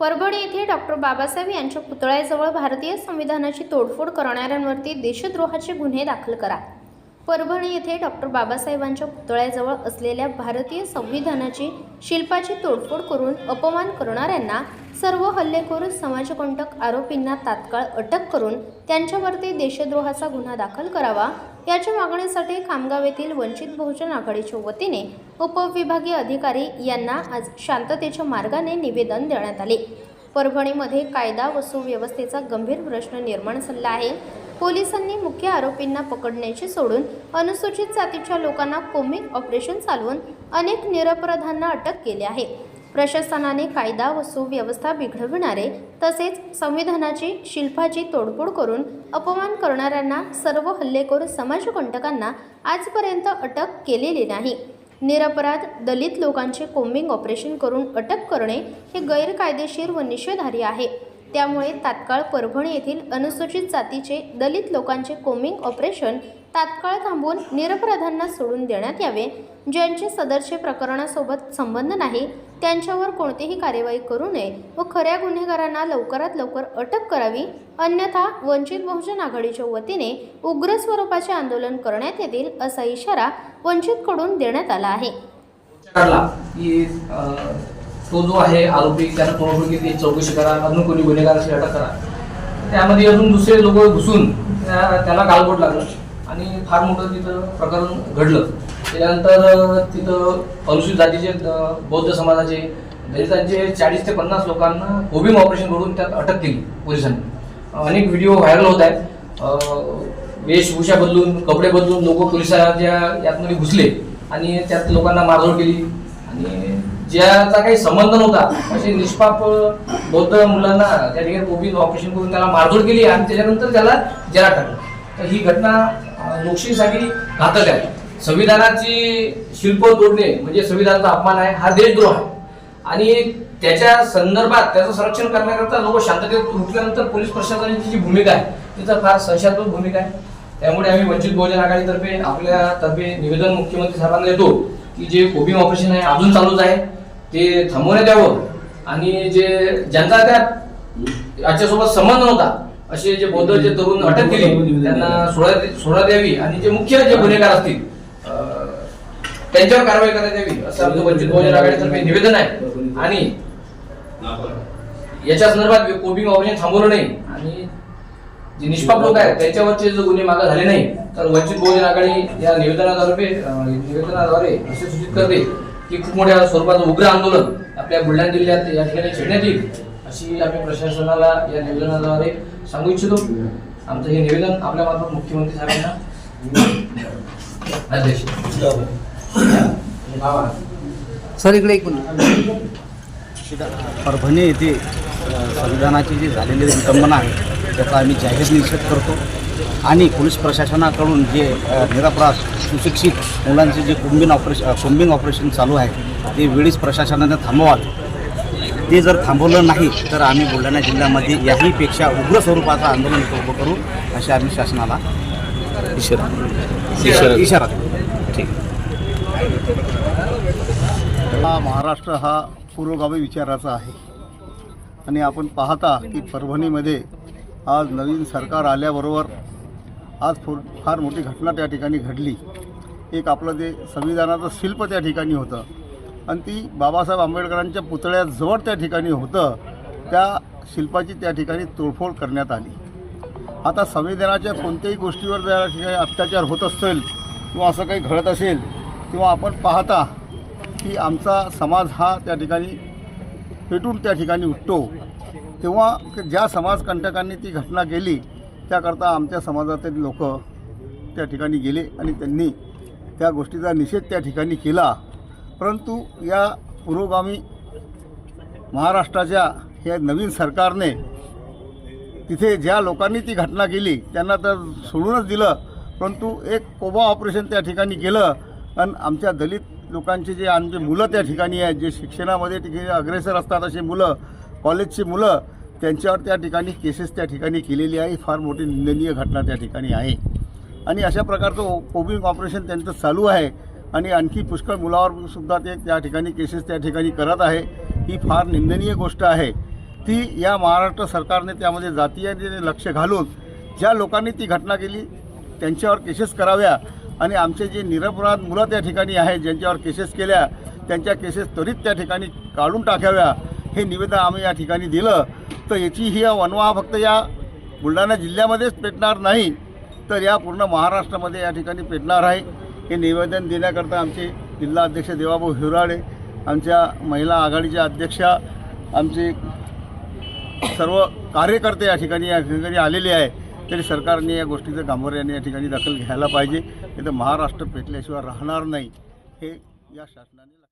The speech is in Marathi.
परभणी येथे डॉक्टर बाबासाहेब यांच्या पुतळ्याजवळ भारतीय संविधानाची तोडफोड करणाऱ्यांवरती देशद्रोहाचे गुन्हे दाखल करा. परभणी येथे डॉक्टर बाबासाहेबांच्या पुतळ्याजवळ असलेल्या भारतीय संविधानाची शिल्पाची तोडफोड करून अपमान करणाऱ्यांना सर्व हल्लेखोर समाजकंटक आरोपींना तात्काळ अटक करून त्यांच्यावरती देशद्रोहाचा गुन्हा दाखल करावा याच्या मागणीसाठी खामगाव येथील वंचित बहुजन आघाडीच्या वतीने उपविभागीय अधिकारी यांना आज शांततेच्या मार्गाने निवेदन देण्यात आले. परभणीमध्ये कायदा व सुव्यवस्थेचा गंभीर प्रश्न निर्माण झाला आहे. पोलिसांनी मुख्य आरोपींना पकडण्याचे सोडून अनुसूचित जातीच्या लोकांना कोमिक ऑपरेशन चालवून अनेक निरपराधांना अटक केली आहे. प्रशासनाने कायदा व सुव्यवस्था बिघडविणारे तसेच संविधानाची शिल्पाची तोडफोड करून अपमान करणाऱ्यांना सर्व हल्लेखोर समाजकंटकांना आजपर्यंत अटक केलेली नाही. निरपराध दलित लोकांचे कोम्बिंग ऑपरेशन करून अटक करणे हे गैरकायदेशीर व निषेधार्ह आहे. त्यामुळे तात्काळ परभणी येथील अनुसूचित जातीचे दलित लोकांचे कोमिंग ऑपरेशन तात्काळ थांबवून निरपराधांना सोडून देण्यात यावे. ज्यांचे सदरचे प्रकरणासोबत संबंध नाही त्यांच्यावर कोणतीही कार्यवाही करू नये व खऱ्या गुन्हेगारांना लवकरात लवकर अटक करावी. अन्यथा वंचित बहुजन आघाडीच्या वतीने उग्र स्वरूपाचे आंदोलन करण्यात येतील असा इशारा वंचितकडून देण्यात आला आहे. तो जो आहे आरोपी त्यानं तोडफोड केली चौकशी करा अजून कोणी गुन्हेगार असेल अटक करा. त्यामध्ये अजून दुसरे लोक घुसून त्या- त्याला गालबोट लागलं. आणि फार मोठं तिथं प्रकरण घडलं. त्याच्यानंतर तिथं अनुसूचित जातीचे बौद्ध समाजाचे दलितांचे चाळीस ते पन्नास लोकांना कोबिंग ऑपरेशन करून त्यात अटक केली पोलिसांनी. अनेक व्हिडिओ व्हायरल होत आहेत. वेशभूषा बदलून कपडे बदलून लोक पोलिसांच्या यातमध्ये घुसले आणि त्यात लोकांना मारझोड केली. आणि ज्याचा काही संबंध नव्हता असे निष्पाप बौद्ध मुलांना त्या ठिकाणी कोविड ऑपरेशन करून त्याला मारधोड केली आणि त्याच्यानंतर त्याला जेलात टाकलं. तर ही घटना लोकशाहीसाठी घातक आहे. संविधानाची शिल्प तोडणे म्हणजे संविधानाचा अपमान आहे हा देशद्रोह आहे. आणि त्याच्या संदर्भात त्याचं संरक्षण करण्याकरता लोक शांततेत उठल्यानंतर पोलीस प्रशासनाची जी भूमिका आहे तिचा फार संशयात्मक भूमिका आहे. त्यामुळे आम्ही वंचित बहुजन आघाडीतर्फे आपल्या तर्फे निवेदन मुख्यमंत्री साहेबांना देतो. की जे कोबिंग ऑपरेशन आहे अजून चालूच आहे ते थांबवण्यात यावं. आणि जे ज्यांचा त्या याच्यासोबत संबंध नव्हता असे जे बौद्ध जे तरुण अटक केली त्यांना सोडा सोडा द्यावी. आणि जे मुख्य जे गुन्हेगार असतील त्यांच्यावर कारवाई करण्यात यावी असं आमचं वंचित बहुजन आघाडीतर्फे निवेदन आहे. आणि याच्या संदर्भात कोबिंग ऑपरेशन थांबवलं नाही. जे निष्पाप लोक आहेत त्यांच्यावरचे जर गुन्हे मागे झाले नाही तर वंचित बहुजन आघाडी या निवेदनाद्वारे निवेदनाद्वारे असे सूचित करते की खूप मोठ्या स्वरूपाचं उग्र आंदोलन आपल्या बुलढाणा जिल्ह्यात या ठिकाणी छेडण्यात येईल अशी आम्ही प्रशासनाला या निवेदनाद्वारे सांगू इच्छितो. आमचं हे निवेदन आपल्या मार्फत मुख्यमंत्री साहेबांना अध्यक्ष सर इकडे एक परभणी येथे संविधानाची जी झालेली विटंबना आहे त्याचा आम्ही जाहीर निषेध करतो. आणि पोलीस प्रशासनाकडून जे निरपराध सुशिक्षित मुलांचे जे कुंबिंग ऑपरेशन कुंबिंग ऑपरेशन चालू आहे ते वेळीच प्रशासनाने थांबवावे. ते जर थांबवलं नाही तर आम्ही बुलढाणा जिल्ह्यामध्ये याहीपेक्षा उग्र स्वरूपाचं आंदोलन उभं करू असे आम्ही शासनाला इशारा. इशारा इशारा. ठीक. हा महाराष्ट्र हा पुरोगामी विचाराचा आहे. आणि आपण पाहता की परभणीमध्ये आज नवीन सरकार आल्याबरोबर आज फोर फार मोठी घटना त्या ठिकाणी घडली. एक आपलं जे संविधानाचं शिल्प त्या ठिकाणी होतं. आणि ती बाबासाहेब आंबेडकरांच्या पुतळ्याजवळ त्या ठिकाणी होतं. त्या शिल्पाची त्या ठिकाणी तोडफोड करण्यात आली. आता संविधानाच्या कोणत्याही गोष्टीवर त्या ठिकाणी अत्याचार होत असेल किंवा असं काही घडत असेल किंवा आपण पाहता की आमचा समाज हा त्या ठिकाणी पेटून त्या ठिकाणी उठतो. तेव्हा ज्या समाजकंटकांनी ती घटना केली त्याकरता आमच्या समाजातील लोक त्या ठिकाणी गेले आणि त्यांनी त्या गोष्टीचा निषेध त्या ठिकाणी केला. परंतु या पुरोगामी महाराष्ट्राच्या या नवीन सरकारने तिथे ज्या लोकांनी ती घटना केली त्यांना तर सोडूनच दिलं परंतु एक कोबा ऑपरेशन त्या ठिकाणी केलं आणि आमच्या दलित लोकांचे जे आमचे मुलं त्या ठिकाणी आहेत जे शिक्षणामध्ये ठिकाणी अग्रेसर असतात असे मुलं कॉलेजची मुलं त्यांच्यावर त्या ठिकाणी केसेस त्या ठिकाणी केलेली आहे. फार मोठी निंदनीय घटना त्या ठिकाणी आहे. आणि अशा प्रकारचं कोबिंग ऑपरेशन त्यांचं चालू आहे. आणि आणखी पुष्कळ मुलावर सुद्धा ते त्या ठिकाणी केसेस त्या ठिकाणी करत आहे. ही फार निंदनीय गोष्ट आहे. ती या महाराष्ट्र सरकारने त्यामध्ये जातीयाने लक्ष घालून ज्या लोकांनी ती घटना केली त्यांच्यावर केसेस कराव्या आणि आमचे जे निरपराध मुलं त्या ठिकाणी आहेत ज्यांच्यावर केसेस केल्या त्यांच्या केसेस त्वरित त्या ठिकाणी काढून टाकाव्या. हे निवेदन आम्ही या ठिकाणी दिलं तर याची ही वनवा फक्त या बुलढाणा जिल्ह्यामध्येच पेटणार नाही तर या पूर्ण महाराष्ट्रामध्ये या ठिकाणी पेटणार आहे. हे निवेदन देण्याकरता आमचे जिल्हा अध्यक्ष देवाभाऊ हिवराळे आमच्या महिला आघाडीच्या अध्यक्षा आमचे सर्व कार्यकर्ते या ठिकाणी या ठिकाणी आलेले आहे तरी सरकारने या गोष्टीचं गांभीर्याने या ठिकाणी दखल घ्यायला पाहिजे. नाही तर महाराष्ट्र पेटल्याशिवाय राहणार नाही. हे या शासनाने